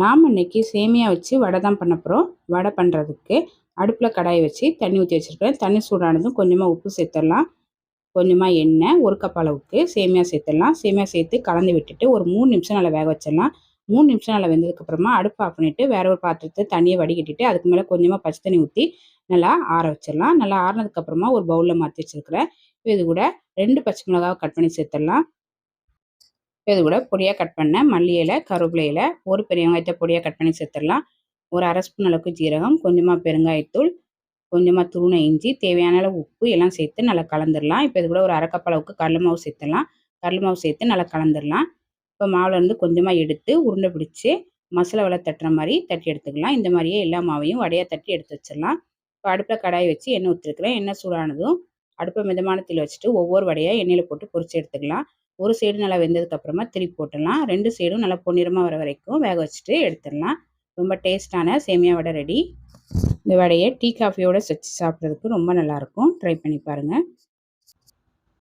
நாம் இன்றைக்கி சேமியா வச்சு வடை தான் பண்ண போகிறோம் வடை பண்ணுறதுக்கு அடுப்பில் கடாயை வச்சு தண்ணி ஊற்றி வச்சுருக்கேன் தண்ணி சூடானதும் கொஞ்சமாக உப்பு சேர்த்துடலாம். கொஞ்சமாக எண்ணெய் ஒரு கப் அளவுக்கு சேமியா சேர்த்துடலாம். சேமியா சேர்த்து கலந்து விட்டுட்டு ஒரு மூணு நிமிஷம் நல்லா வேக வச்சிடலாம். மூணு நிமிஷம் நல்லா வெந்ததுக்கப்புறமா அடுப்பு ஆஃப் பண்ணிவிட்டு வேற ஒரு பாத்திரத்தை தண்ணியை வடிகட்டிட்டு அதுக்கு மேலே கொஞ்சமாக பச்சை தண்ணி ஊற்றி நல்லா ஆற வச்சிடலாம். நல்லா ஆறினதுக்கப்புறமா ஒரு பவுலில் மாற்றி வச்சுருக்கிறேன். இது கூட ரெண்டு பச்சை மிளகாவை கட் பண்ணி சேர்த்துடலாம். இது கூட பொடியாக கட் பண்ண மல்லி இலை கருவேப்பிலை இலை ஒரு பெரிய வெங்காயத்தை பொடியாக கட் பண்ணி சேர்த்துடலாம். ஒரு அரை ஸ்பூன் அளவுக்கு ஜீரகம் கொஞ்சமாக பெருங்காயத்தூள் கொஞ்சமாக துருண இஞ்சி தேவையான அளவு உப்பு எல்லாம் சேர்த்து நல்லா கலந்துடலாம். இப்போ இது கூட ஒரு அரை அளவுக்கு கடலை மாவு சேர்த்துடலாம். கடலை மாவு சேர்த்து நல்லா கலந்துடலாம். இப்போ மாவுலேருந்து கொஞ்சமாக எடுத்து உருண்டை பிடிச்சி மசாலா வலை தட்டுற மாதிரி தட்டி எடுத்துக்கலாம். இந்த மாதிரியே எல்லா மாவையும் வடையாக தட்டி எடுத்து வச்சிடலாம். இப்போ அடுப்பில் கடாய் வச்சு எண்ணெய் ஊற்றிருக்கிறேன் எண்ணெய் சூடானதும் அடுப்பை மிதமான தீயில் வச்சுட்டு ஒவ்வொரு வடையாக எண்ணெயில் போட்டு பொரிச்சு எடுத்துக்கலாம். ஒரு சைடு நல்லா வெந்ததுக்கப்புறமா திருப்பி போட்டுடலாம். ரெண்டு சைடும் நல்லா பொன்னிறமாக வர வரைக்கும் வேக வச்சுட்டு எடுத்துடலாம். ரொம்ப டேஸ்டான சேமியா வடை ரெடி இந்த வடையை டீ காஃபியோடு வச்சு சாப்பிட்றதுக்கு ரொம்ப நல்லாயிருக்கும் ட்ரை பண்ணி பாருங்கள்